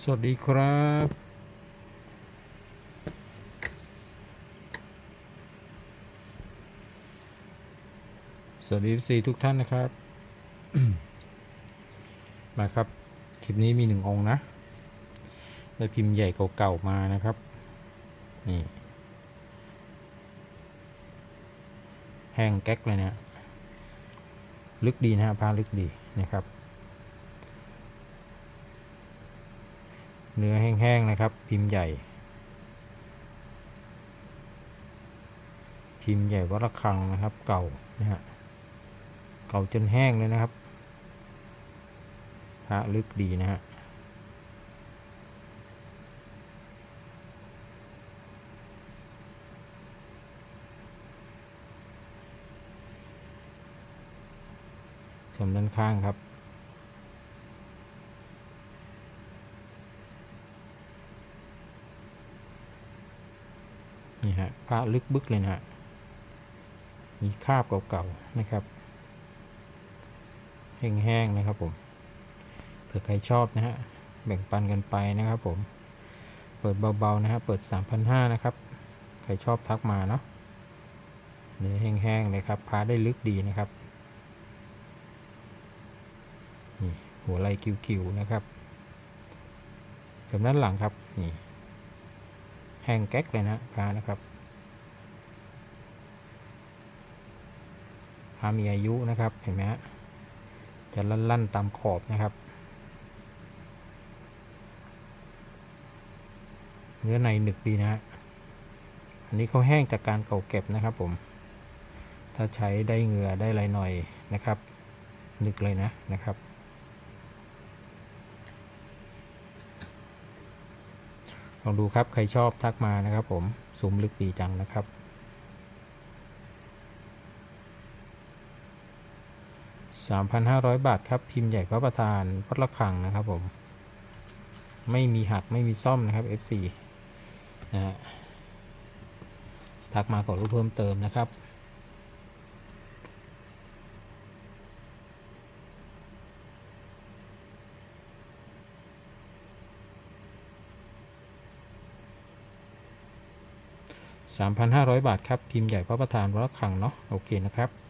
สวัสดีครับสวัสดีสีทุกท่านนะครับ มาครับ คลิปนี้มีหนึ่งองค์นะ ได้พิมพ์ใหญ่เก่าๆมานะครับ นี่ แห้งแก๊กเลยเนะลึกดีนะฮะผ้าลึกดีนะครับ เนื้อแห้งๆนะครับ พิมพ์ใหญ่ พิมพ์ใหญ่วัดระฆังนะครับ เก่านะฮะเก่าจนแห้งเลยนะครับพระลึกดีนะฮะสมด้านข้างครับ นี่ฮะพระลึกบึกเลยนะฮะมีคราบเก่าๆนะครับแห้งๆนะครับผมเผื่อใครชอบนะฮะแบ่งปันกันไปนะครับผมเปิดเบาๆนะฮะเปิด 3,500นะครับใครชอบทักมาเนาะเนื้อแห้งๆเลยครับพาได้ลึกดีนะครับนี่หัวไหล่คิวๆนะครับส่วนด้านหลังครับนี่ แห้งแก๊กเลยนะพานะครับพามีอายุนะครับเห็นไหมฮะจะลั่นๆตามขอบนะครับเนื้อในหนึกดีนะฮะ อันนี้เขาแห้งจากการเก่าเก็บนะครับผม ถ้าใช้ได้เหงื่อได้ไรหน่อยนะครับ หนึกเลยนะนะครับ ลองดูครับใครชอบทักมานะครับผมสูมลึกดีจังนะครับ 3,500 บาทครับพิมพ์ใหญ่พระประธานพัดละคังนะครับผม ไม่มีหักไม่มีซ่อมนะครับ F4 นะฮะทักมาขอรูปเพิ่มเติมนะครับ 3,500 บาทครับ พิมพ์ใหญ่พระประธานวัดขังเนาะโอเคนะครับ